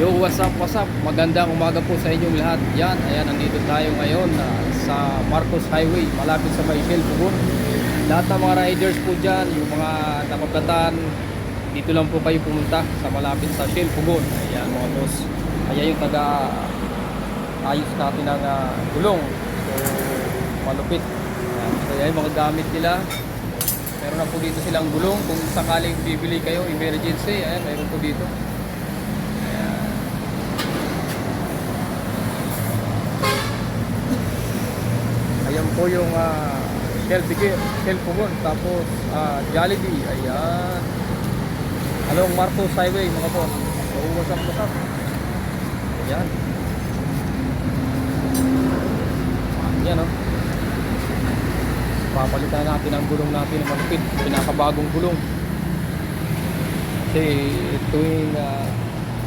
Yo, what's up, what's up? Magandang umaga po sa inyong lahat. Yan, ayan, nandito tayo ngayon ah, sa Marcos Highway, malapit sa Baishel, Pugon. Lahat ng mga riders po dyan, yung mga nakaplatan, dito lang po kayo pumunta sa malapit sa Shell, Pugon. Ayan, mga boss. Ayan yung taga ayos natin ng ah, gulong. So, malupit. Ayan, so, ayan mga gamit nila. Meron na po dito silang gulong. Kung sakaling bibili kayo, emergency, ayan, meron po dito. Ayan po yung uh, Shell Bigay, Shell Pugon, tapos ah, Jollibee, ayan. Along Marcos Highway mga po. So, what's up? Ayan. Ayan o. Papalitan natin ang gulong natin ng malupit. Pinakabagong gulong. Kasi tuwing uh,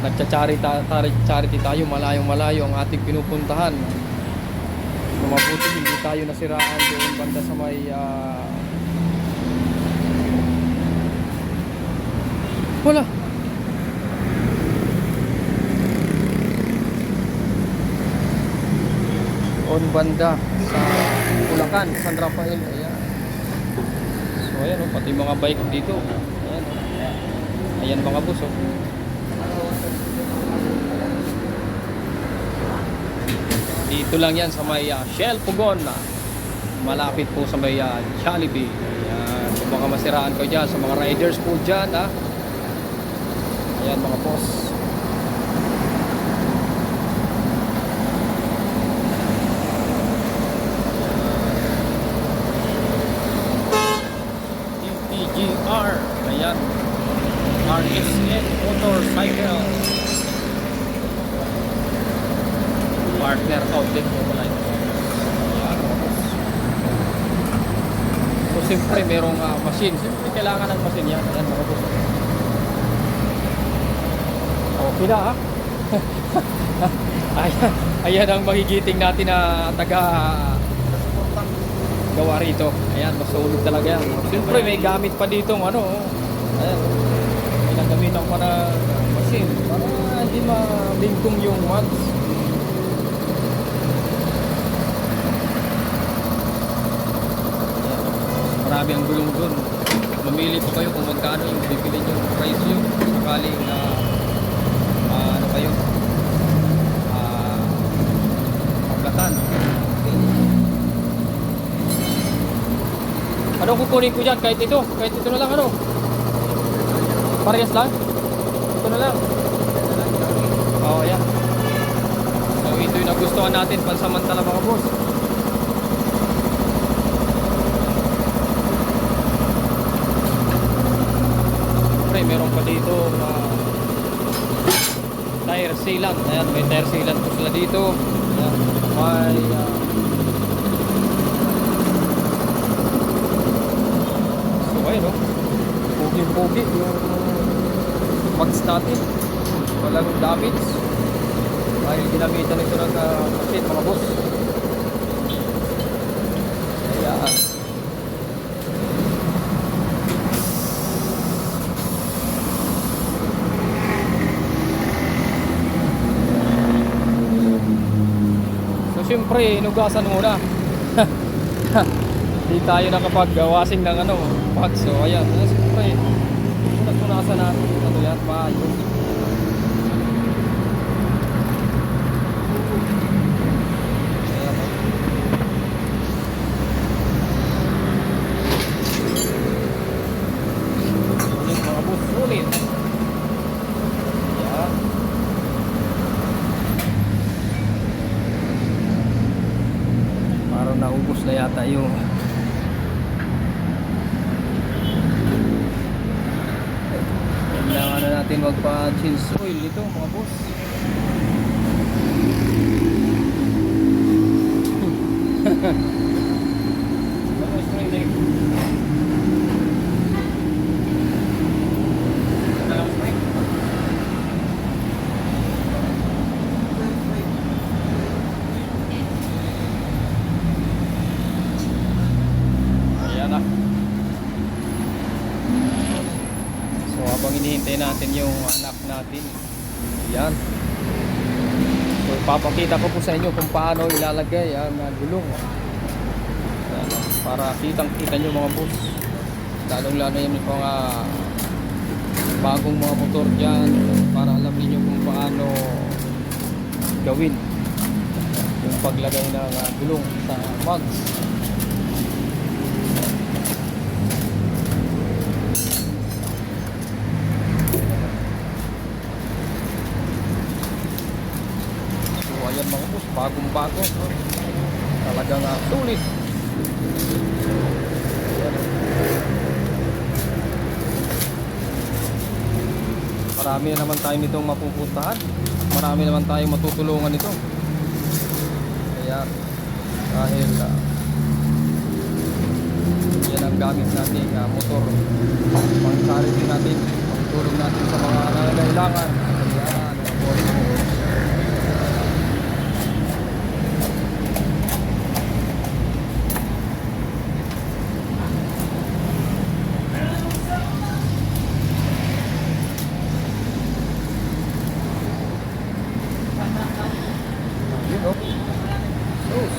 nagcha-charity ta- charity tayo, malayong malayo ang ating pinupuntahan. Kung mabuti hindi tayo nasiraan doon banda sa may ah, wala. On banda sa Bulacan, San Rafael ayan. So ayan oh, pati mga bike dito. Ayan, ayan mga bus oh. Dito lang yan sa may ah, Shell Pugon. malapit po sa may uh, Jollibee. Ayan. Kung baka masiraan ko dyan sa mga riders po dyan. Ah. Ayan mga boss. UTGR. Ayan. RSN Motorcycle. Partner outlet mo pala ito. So siyempre merong ah, machine. Siyempre kailangan ng machine yan. Ayan mga boss. Okay na ha. ayan, ayan ang magigiting natin na taga gawa rito. Ayan, masulog talaga yan. Siyempre may gamit pa dito ano. Ayan. Pinagamitan pa na machine. Para hindi mabingkong yung mags. Marami ang gulong doon. Mamili po kayo kung magkano yung bibili nyo price nyo. Sakaling uh, ano kayo, uh. Anong kukunin ko dyan? Kahit ito. Kahit ito na lang ano? Parehas lang? Ito na lang. Oo, oh, yan. So, ito yung nagustuhan natin pansamantala mga boss. Meron pa dito uh, tire sealant. Ayan, may tire sealant po sila dito. Ayan, may uh, so ayun oh. Pugi-pugi yung mags natin. Walang damage. Dahil ginamitan ito ng uh, machine mga boss. Ayan. So siyempre, inugasan muna. Hindi tayo nakapag-wasing ng ano, parts. So ayan, siyempre, punas-punasan natin. Ano yan, maayos. Ayan, oh. Sulit mga boss, sulit. Ayan. Parang naubos na yata yung Kailangan na natin magpa-change oil nito mga boss. Ano So hinihintay natin yung anak natin. Yan. papakita ko po sa inyo kung paano ilalagay ang gulong Ayan, para kitang kita nyo mga boss lalong lalo yung mga bagong mga motor dyan para alam niyo kung paano gawin yung paglagay ng uh, gulong sa mags So ayan mga boss, bagong bago. Talagang uh, sulit. Ayan. Marami naman tayo nitong mapupuntahan. Marami naman tayong matutulungan nito. Kaya dahil uh, yan ang gamit nating uh, motor pang charity natin pagtulong natin sa mga nangangailangan ayan mga boss. Yun oh. Sus.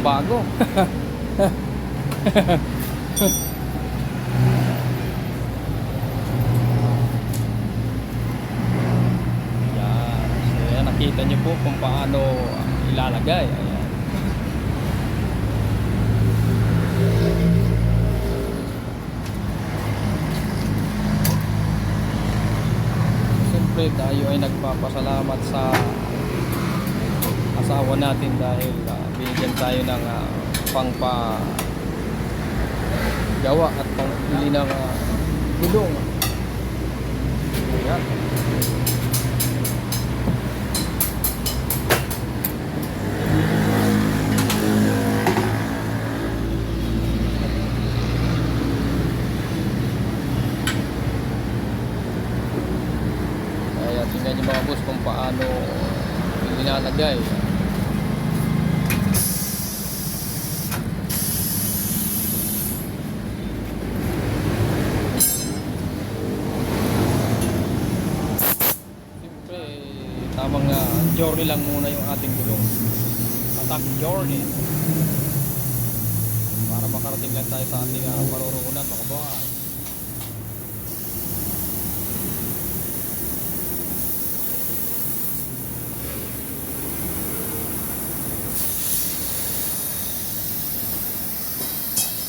Bagong bago. Yan. So, yan, nakita niyo po kung paano ilalagay. Ayan. Siyempre tayo ay nagpapasalamat sa asawa natin dahil uh, binigyan tayo ng uh, pangpa gawa at pangbili ng uh, gulong. Kaya tingnan niyo mga boss kung paano nilalagay. Siyempre, tamang uh, journey lang muna yung ating gulong. Attack journey. Para makarating lang tayo sa ating uh, maruroonan mga boss.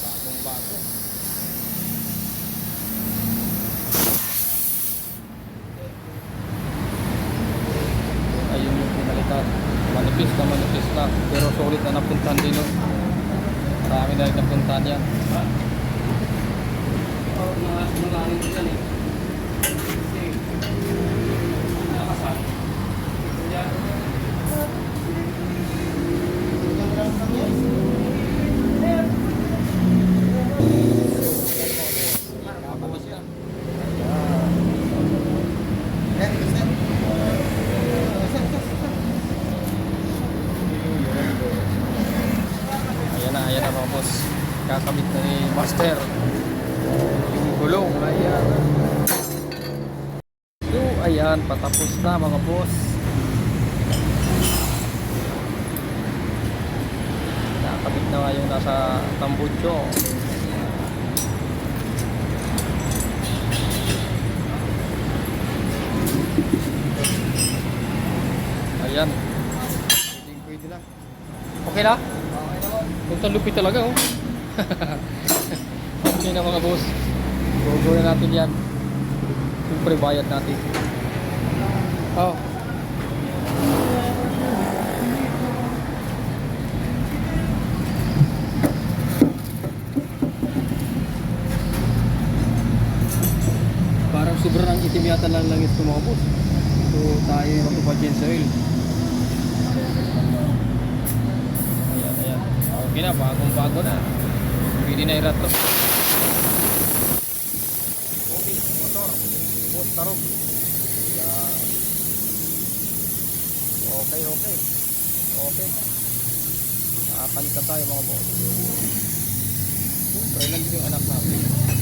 Bagong bago. Ayun yung pinalitan. Manipis na. Pero solid na napuntahan din nun. Marami na rin napuntahan yan. Tapos yan. Ayan na, ayan na mga boss. Kakamit na ni Master. Yung gulong, ayan. So, ayan, patapos na mga boss. Nakakabit na nga yung nasa tambutso. Ayan. Pwede, pwede na. Okay na? Punta lupit talaga oh. okay na mga boss. Na natin yan. Siyempre bayad natin. Oh. Parang sobrang itim yata lang langit ko mga boss. So tayo yung matupad yan sa oil. Ayan, ayan. Okay na, bagong bago na. Pwede na i-rat to. Okay, motor. Boss, tarong. Okay, okay. Okay. Makakalita tayo mga boss. Siyempre, nandito yung anak natin.